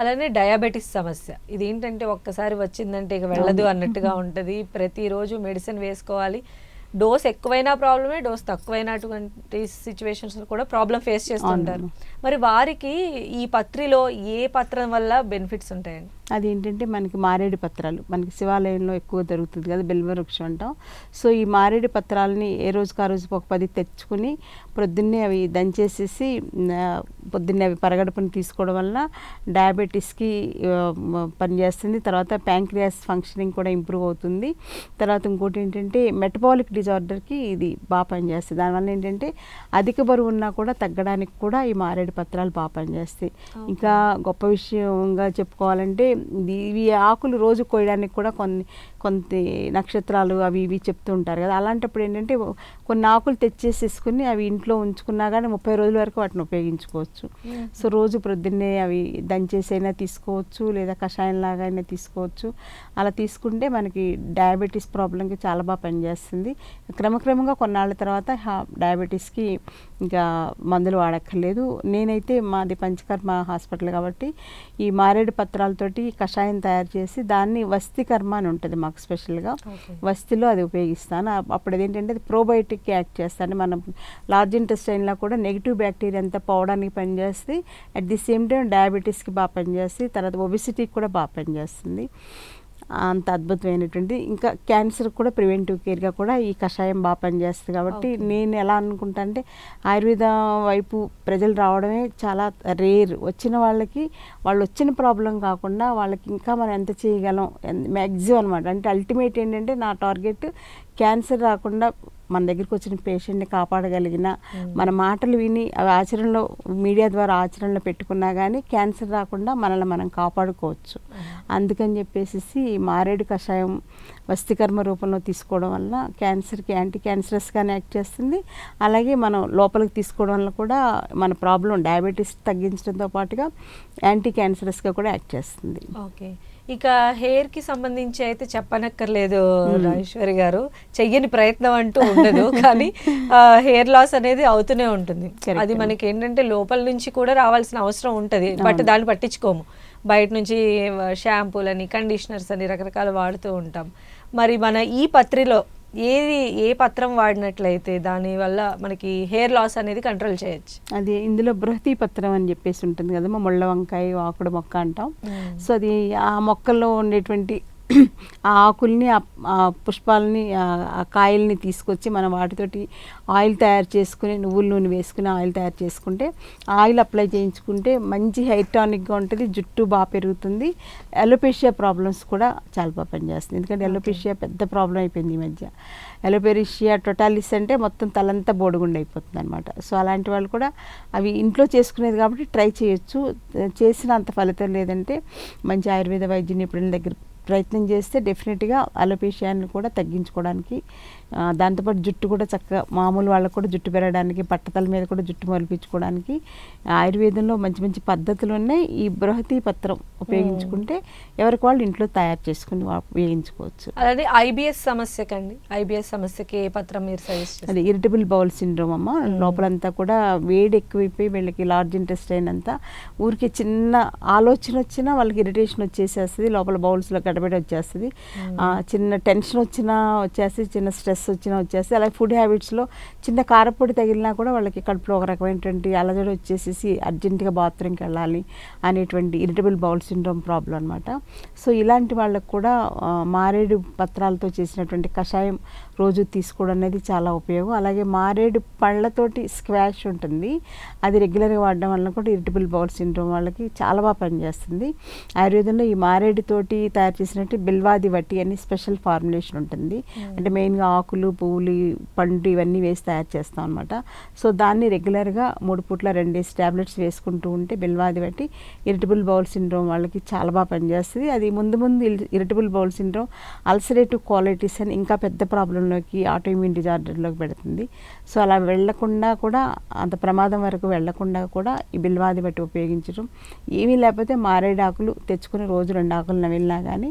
అలానే డయాబెటిస్ సమస్య. ఇది ఏంటంటే ఒక్కసారి వచ్చిందంటే ఇక వెళ్ళదు అన్నట్టుగా ఉంటుంది. ప్రతిరోజు మెడిసిన్ వేసుకోవాలి. డోస్ ఎక్కువైనా ప్రాబ్లమే డోస్ తక్కువైనటువంటి సిచ్యువేషన్స్ కూడా ప్రాబ్లం ఫేస్ చేస్తుంటారు. మరి వారికి ఈ పత్రిలో ఏ పత్రం వల్ల బెనిఫిట్స్ ఉంటాయండి? అది ఏంటంటే మనకి మారేడు పత్రాలు. మనకి శివాలయంలో ఎక్కువ దొరుకుతుంది కదా బిల్వవృక్షం అంటాం. సో ఈ మారేడు పత్రాలని ఏ రోజుకి ఆ రోజు ఒక పది తెచ్చుకుని పొద్దున్నే అవి దంచేసేసి పొద్దున్నే అవి పరగడుపుని తీసుకోవడం వల్ల డయాబెటీస్కి పనిచేస్తుంది తర్వాత ప్యాంక్రియాస్ ఫంక్షనింగ్ కూడా ఇంప్రూవ్ అవుతుంది. తర్వాత ఇంకోటి ఏంటంటే మెటబాలిక్ డిజార్డర్కి ఇది బాగా పనిచేస్తుంది దానివల్ల ఏంటంటే అధిక బరువు ఉన్నా కూడా తగ్గడానికి కూడా ఈ మారేడు పత్రాలు బాగా పనిచేస్తాయి ఇంకా గొప్ప విషయంగా చెప్పుకోవాలంటే ఇవి ఆకులు రోజు కోయడానికి కూడా కొన్ని కొంత నక్షత్రాలు అవి ఇవి చెప్తూ ఉంటారు కదా. అలాంటప్పుడు ఏంటంటే కొన్ని ఆకులు తెచ్చేసేసుకుని అవి ఇంట్లో ఉంచుకున్నా కానీ ముప్పై రోజుల వరకు వాటిని ఉపయోగించుకోవచ్చు. సో రోజు ప్రొద్దున్నే అవి దంచేసైనా తీసుకోవచ్చు లేదా కషాయం లాగా అయినా తీసుకోవచ్చు. అలా తీసుకుంటే మనకి డయాబెటీస్ ప్రాబ్లంకి చాలా బాగా పనిచేస్తుంది. క్రమక్రమంగా కొన్నాళ్ళ తర్వాత డయాబెటీస్కి ఇంకా మందులు వాడక్కర్లేదు. నేనైతే మాది పంచకర్మ హాస్పిటల్ కాబట్టి ఈ మారేడు పత్రాలతోటి కషాయం తయారు చేసి దాన్ని వస్తి కర్మ అని ఉంటుంది మాకు స్పెషల్గా. వస్తిలో అది ఉపయోగిస్తాను. అప్- అప్పుడు అదేంటంటే అది ప్రోబయోటిక్ యాక్ట్ చేస్తాను. మనం లార్జ్ ఇంటెస్టైన్లో కూడా నెగిటివ్ బ్యాక్టీరియా అంతా పోవడానికి పనిచేస్తుంది అట్ ది సేమ్ టైం డయాబెటీస్కి బాగా పనిచేస్తుంది తర్వాత ఒబిసిటీకి కూడా బాగా పనిచేస్తుంది అంత అద్భుతమైనటువంటి. ఇంకా క్యాన్సర్ కూడా ప్రివెంటివ్ కేర్గా కూడా ఈ కషాయం బాగా పనిచేస్తుంది కాబట్టి. నేను ఎలా అనుకుంటా అంటే ఆయుర్వేద వైపు ప్రజలు రావడమే చాలా రేర్. వచ్చిన వాళ్ళకి వాళ్ళు వచ్చిన ప్రాబ్లం కాకుండా వాళ్ళకి ఇంకా మనం ఎంత చేయగలం మ్యాక్సిమం అనమాట అంటే అల్టిమేట్ ఏంటంటే నా టార్గెట్ క్యాన్సర్ రాకుండా మన దగ్గరికి వచ్చిన పేషెంట్ని కాపాడగలిగిన మన మాటలు విని అవి ఆచరణలో మీడియా ద్వారా ఆచరణలో పెట్టుకున్నా కానీ క్యాన్సర్ రాకుండా మనల్ని మనం కాపాడుకోవచ్చు. అందుకని చెప్పేసి మారేడు కషాయం వస్తికర్మ రూపంలో తీసుకోవడం వల్ల క్యాన్సర్కి యాంటీ క్యాన్సరస్గానే యాక్ట్ చేస్తుంది. అలాగే మనం లోపలికి తీసుకోవడం వల్ల కూడా మన ప్రాబ్లం డయాబెటీస్ తగ్గించడంతో పాటుగా యాంటీ క్యాన్సరస్గా కూడా యాక్ట్ చేస్తుంది. ఓకే. ఇక హెయిర్కి సంబంధించి అయితే చెప్పనక్కర్లేదు రాజేశ్వరి గారు. చెయ్యని ప్రయత్నం అంటూ ఉండదు కానీ హెయిర్ లాస్ అనేది అవుతూనే ఉంటుంది. అది మనకి ఏంటంటే లోపల నుంచి కూడా రావాల్సిన అవసరం ఉంటది బట్ దాన్ని పట్టించుకోము. బయట నుంచి షాంపూలని కండిషనర్స్ అని రకరకాల వాడుతూ ఉంటాం. మరి మన ఈ పత్రిలో ఏది ఏ పత్రం వాడినట్లయితే దాని వల్ల మనకి హెయిర్ లాస్ అనేది కంట్రోల్ చేయొచ్చు. అది ఇందులో బృహతి పత్రం అని చెప్పేసి ఉంటుంది కదమ్మా ముళ్ళ వంకాయ ఆకుడు మొక్క అంటాం. సో అది ఆ మొక్కల్లో ఉండేటువంటి ఆ ఆకుల్ని ఆ- పుష్పాలని ఆ- కాయల్ని తీసుకొచ్చి మనం వాటితోటి ఆయిల్ తయారు చేసుకుని నువ్వుల నూనె వేసుకుని ఆయిల్ తయారు చేసుకుంటే ఆయిల్ అప్లై చేయించుకుంటే మంచి హెయిర్ టానిక్గా ఉంటుంది జుట్టు బాగా పెరుగుతుంది. ఎలోపేషియా ప్రాబ్లమ్స్ కూడా చాలా బాగా పనిచేస్తుంది ఎందుకంటే ఎలోపేషియా పెద్ద ప్రాబ్లం అయిపోయింది ఈ మధ్య. ఎలోపేరిషియా టొటాలిస్ అంటే మొత్తం తలంతా బోడిగుండు అయిపోతుంది అనమాట సో అలాంటి వాళ్ళు కూడా అవి ఇంట్లో చేసుకునేది కాబట్టి ట్రై చేయొచ్చు. చేసిన అంత ఫలితం లేదంటే మంచి ఆయుర్వేద వైద్య నిపుణుల దగ్గర ప్రయత్నం చేస్తే డెఫినెట్గా అలోపేషియాన్ని కూడా తగ్గించుకోవడానికి దాంతోపాటు జుట్టు కూడా చక్కగా మామూలు వాళ్ళకు కూడా జుట్టు పెరగడానికి పట్టతల మీద కూడా జుట్టు మొలిపించుకోవడానికి ఆయుర్వేదంలో మంచి మంచి పద్ధతులు ఉన్నాయి ఈ బృహతి పత్రం ఉపయోగించుకుంటే ఎవరికి వాళ్ళు ఇంట్లో తయారు చేసుకుని ఉపయోగించుకోవచ్చు. అలాగే ఐబిఎస్ సమస్యకండి. ఐబిఎస్ సమస్యకి ఏ పత్రం మీరు సజెస్ట్ అది ఇరిటబుల్ బౌల్ సిండ్రోమ్ అమ్మ. లోపలంతా కూడా వేడి ఎక్కువైపోయి వీళ్ళకి లార్జ్ ఇంటెస్టైన్ అంతా. ఊరికి చిన్న ఆలోచన వచ్చినా వాళ్ళకి ఇరిటేషన్ వచ్చేసేస్తుంది. లోపల బౌల్స్లో గడబడి వచ్చేస్తుంది. చిన్న టెన్షన్ వచ్చినా వచ్చేసి చిన్న స్ట్రెస్ వచ్చినా వచ్చేసి అలాగే ఫుడ్ హ్యాబిట్స్లో చిన్న కారపొడి తగిలినా కూడా వాళ్ళకి కడుపులో ఒక రకమైనటువంటి అలజడి వచ్చేసేసి అర్జెంటుగా బాత్రూమ్కి వెళ్ళాలి అనేటువంటి ఇరిటబుల్ బౌల్ సిండ్రోమ్ ప్రాబ్లం అనమాట సో ఇలాంటి వాళ్ళకు కూడా మారేడు పత్రాలతో చేసినటువంటి కషాయం రోజు తీసుకోవడం అనేది చాలా ఉపయోగం. అలాగే మారేడు పళ్ళతోటి స్క్వాష్ ఉంటుంది. అది రెగ్యులర్గా వాడడం వల్ల కూడా ఇరిటబుల్ బౌల్ సిండ్రోమ్ వాళ్ళకి చాలా బాగా పనిచేస్తుంది. ఆయుర్వేదంలో ఈ మారేడుతోటి తయారు చేసినట్టు బిల్వాది వట్టి అని స్పెషల్ ఫార్ములేషన్ ఉంటుంది. అంటే మెయిన్గా ఆకులు పువ్వులు పండు ఇవన్నీ వేసి తయారు చేస్తాం అనమాట సో దాన్ని రెగ్యులర్గా మూడు పూట్ల రెండేసి టాబ్లెట్స్ వేసుకుంటూ ఉంటే బిల్వాది బట్టి ఇరిటబుల్ బౌల్ సిండ్రోమ్ వాళ్ళకి చాలా బాగా పనిచేస్తుంది. అది ముందు ముందు irritable bowel syndrome ulcerative colitis అని ఇంకా పెద్ద ప్రాబ్లంలోకి ఆటోఇమ్యూన్ డిజార్డర్లోకి పెడుతుంది. సో అలా వెళ్ళకుండా కూడా అంత ప్రమాదం వరకు వెళ్ళకుండా కూడా ఈ బిల్వాది బట్టి ఉపయోగించడం. ఏమీ లేకపోతే మారేడు ఆకులు తెచ్చుకుని రోజు రెండు ఆకులు నవిలినా కానీ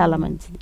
చాలా మంచిది.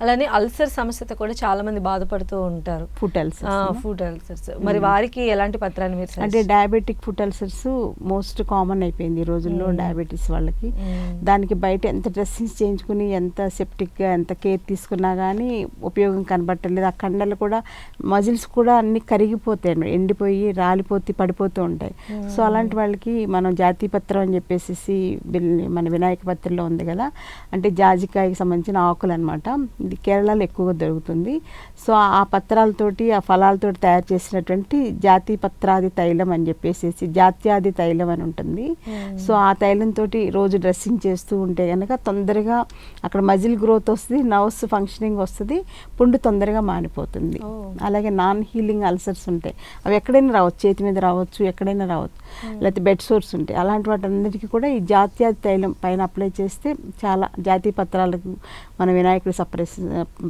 అలానే అల్సర్ సమస్యతో కూడా చాలా మంది బాధపడుతూ ఉంటారు. ఫుడ్ అల్సర్స్ ఫుడ్ అల్సర్స్ మరి వారికి ఎలాంటి పత్రాన్ని మీరు అంటే diabetic foot ulcers most common అయిపోయింది ఈ రోజుల్లో. డయాబెటీస్ వాళ్ళకి. మ్మ్. దానికి బయట ఎంత డ్రెస్సింగ్స్ చేయించుకుని ఎంత సెప్టిక్గా ఎంత కేర్ తీసుకున్నా కానీ ఉపయోగం కనబట్టలేదు ఆ కండలు కూడా మజిల్స్ కూడా అన్ని కరిగిపోతాయి. ఎండిపోయి రాలిపోతే పడిపోతూ ఉంటాయి. సో మ్మ్. అలాంటి వాళ్ళకి మనం జాతీయ పత్రం అని చెప్పేసి బిల్- మన వినాయక పత్రంలో ఉంది కదా. అంటే జాజికాయకి సంబంధించిన ఆకులు అనమాట ఇది కేరళలో ఎక్కువగా దొరుకుతుంది. సో ఆ పత్రాలతోటి ఆ ఫలాలతోటి తయారు చేసినటువంటి జాతి పత్రాది తైలం అని చెప్పేసి జాత్యాది తైలం అని ఉంటుంది. మ్మ్. సో ఆ తైలంతో రోజు డ్రెస్సింగ్ చేస్తూ ఉంటే కనుక తొందరగా అక్కడ మజిల్ గ్రోత్ వస్తుంది నర్వ్స్ ఫంక్షనింగ్ వస్తుంది పుండు తొందరగా మానిపోతుంది. అలాగే నాన్ హీలింగ్ అల్సర్స్ ఉంటాయి. అవి ఎక్కడైనా రావచ్చు చేతి మీద రావచ్చు ఎక్కడైనా రావచ్చు లేకపోతే బెడ్ సోర్స్ ఉంటాయి. అలాంటి వాటన్నిటికీ కూడా ఈ జాత్యాది తైలం పైన అప్లై చేస్తే చాలా జాతీయ పత్రాలకు మన వినాయకుడు సప్రెస్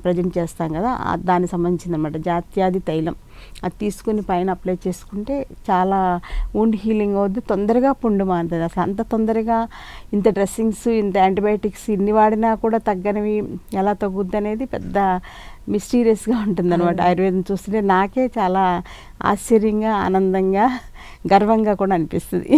ప్రజెంట్ చేస్తాం కదా దానికి సంబంధించింది అనమాట జాత్యాది తైలం. అది తీసుకుని పైన అప్లై చేసుకుంటే చాలా wound హీలింగ్ అవుద్ది. తొందరగా పుండు మారుతుంది. అసలు అంత తొందరగా ఇంత డ్రెస్సింగ్స్ ఇంత యాంటీబయాటిక్స్ ఇన్ని వాడినా కూడా తగ్గనివి ఎలా తగ్గుద్ది అనేది పెద్ద మిస్టీరియస్గా ఉంటుంది అనమాట ఆయుర్వేదం చూస్తుంటే నాకే చాలా ఆశ్చర్యంగా ఆనందంగా గర్వంగా కూడా అనిపిస్తుంది.